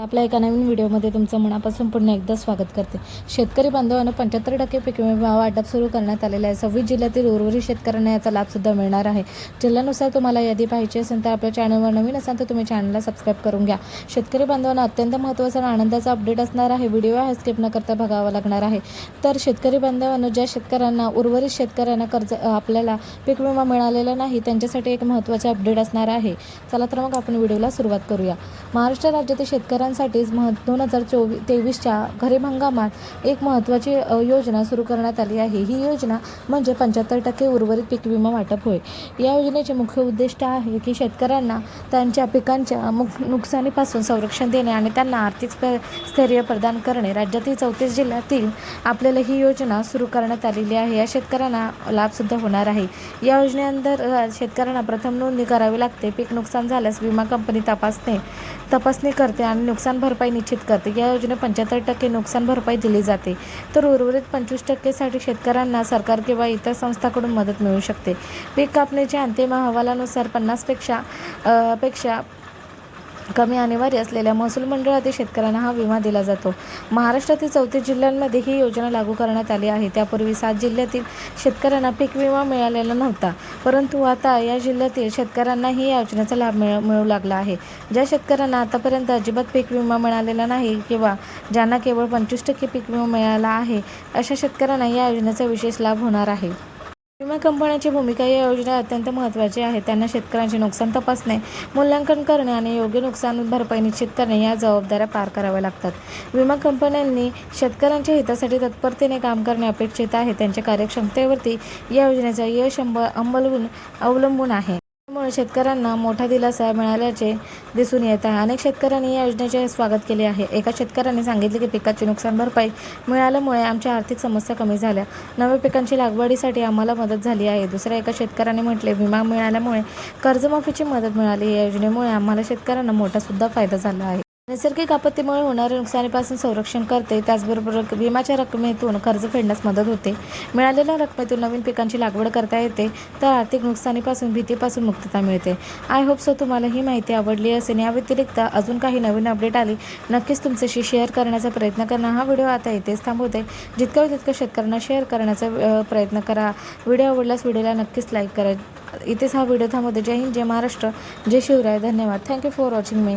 आपल्या एका नवीन व्हिडिओमध्ये तुमचं मनापासून पुन्हा एकदा स्वागत करते. शेतकरी बांधवांना पंच्याहत्तर टक्के पीक विमा वाटप सुरू करण्यात आलेलं आहे. सव्वीस जिल्ह्यातील उर्वरित शेतकऱ्यांना याचा लाभसुद्धा मिळणार आहे. जिल्ह्यानुसार तुम्हाला यादी पाहिजे असेल तर आपल्या चॅनलवर नवीन असाल तर तुम्ही चॅनलला सबस्क्राईब करून घ्या. शेतकरी बांधवांना अत्यंत महत्त्वाचा आणि आनंदाचा अपडेट असणार आहे. व्हिडिओ हा स्किप न करता बघावा लागणार आहे. तर शेतकरी बांधवांना ज्या शेतकऱ्यांना उर्वरित शेतकऱ्यांना कर्ज आपल्याला पीक विमा मिळालेला नाही त्यांच्यासाठी एक महत्त्वाचे अपडेट असणार आहे. चला तर मग आपण व्हिडिओला सुरुवात करूया. महाराष्ट्र राज्यातील शेतकऱ्यांना शेतकऱ्यांसाठीच मह दोन हजार चोवीस तेवीसच्या खरीप हंगामात एक महत्त्वाची योजना सुरू करण्यात आली आहे. ही योजना म्हणजे पंच्याहत्तर टक्के उर्वरित पीक विमा वाटप होय. या योजनेचे मुख्य उद्दिष्ट आहे की शेतकऱ्यांना त्यांच्या पिकांच्या मुक नुकसानीपासून संरक्षण देणे आणि त्यांना आर्थिक स्थैर्य प्रदान करणे. राज्यातील चौतीस जिल्ह्यातील आपल्याला ही योजना सुरू करण्यात आलेली आहे. या शेतकऱ्यांना लाभसुद्धा होणार आहे. या योजनेअंतर्गत शेतकऱ्यांना प्रथम नोंदणी करावी लागते. पीक नुकसान झाल्यास विमा कंपनी तपासणे तपासणी करते आणि नुकसान भरपाई निश्चित करते. या योजनेत पंच्याहत्तर टक्के नुकसान भरपाई दिली जाते. तर उर्वरित पंचवीस टक्केसाठी शेतकऱ्यांना सरकार किंवा इतर संस्थाकडून मदत मिळू शकते. पीक कापणीच्या अंतिम अहवालानुसार पन्नासपेक्षा पेक्षा कमी अनिवार्य असलेल्या महसूल मंडळातील शेतकऱ्यांना हा विमा दिला जातो. महाराष्ट्रातील चौतीस जिल्ह्यांमध्ये ही योजना लागू करण्यात आली आहे. त्यापूर्वी सात जिल्ह्यातील शेतकऱ्यांना पीक विमा मिळालेला नव्हता. परंतु आता या जिल्ह्यातील शेतकऱ्यांनाही या योजनेचा लाभ मिळ मिळू लागला आहे. ज्या शेतकऱ्यांना आतापर्यंत अजिबात पीक विमा मिळालेला नाही किंवा ज्यांना केवळ पंचवीस टक्के पीक विमा मिळाला आहे अशा शेतकऱ्यांना या योजनेचा विशेष लाभ होणार आहे. विमा कंपन्यांची भूमिका या योजना अत्यंत महत्त्वाची आहे. त्यांना शेतकऱ्यांचे नुकसान तपासणे मूल्यांकन करणे आणि योग्य नुकसान भरपाई निश्चित करणे या जबाबदाऱ्या पार कराव्या लागतात. विमा कंपन्यांनी शेतकऱ्यांच्या हितासाठी तत्परतेने काम करणे अपेक्षित आहे. त्यांच्या कार्यक्षमतेवरती या योजनेचा यश अंब अंमलून अवलंबून आहे. योजनेमुळे शेतकऱ्यांना मोठा दिलासा मिळाल्याचे दिसून येत आहे. अनेक शेतकऱ्यांनी या योजनेचे स्वागत केले आहे. एका शेतकऱ्याने सांगितले की पिकाची नुकसान भरपाई मिळाल्यामुळे आमच्या आर्थिक समस्या कमी झाल्या. नव्या पिकांची लागवडीसाठी आम्हाला मदत झाली आहे. दुसऱ्या एका शेतकऱ्याने म्हटले विमा मिळाल्यामुळे कर्जमाफीची मदत मिळाली. या योजनेमुळे आम्हाला शेतकऱ्यांना मोठासुद्धा फायदा झाला आहे. नैसर्गिक आपत्तीमुळे होणाऱ्या नुकसानीपासून संरक्षण करते त्याचबरोबर विम्याच्या रकमेतून कर्ज फेडण्यास मदत होते. मिळालेल्या रकमेतून नवीन पिकांची लागवड करता येते तर आर्थिक नुकसानीपासून भीतीपासून मुक्तता मिळते. आय होप सो तुम्हाला ही माहिती आवडली असेल. या व्यतिरिक्त अजून काही नवीन अपडेट आली नक्कीच तुमच्याशी शेअर करण्याचा प्रयत्न करणं हा व्हिडिओ आता इथेच थांबवते. जितकं होईल तितकं शेतकऱ्यांना शेअर करण्याचा प्रयत्न करा. व्हिडिओ आवडल्यास व्हिडिओला नक्कीच लाईक करा. इथेच हा व्हिडिओ थांबवते. जय हिंद जय महाराष्ट्र जय शिवराय. धन्यवाद. Thank you for watching me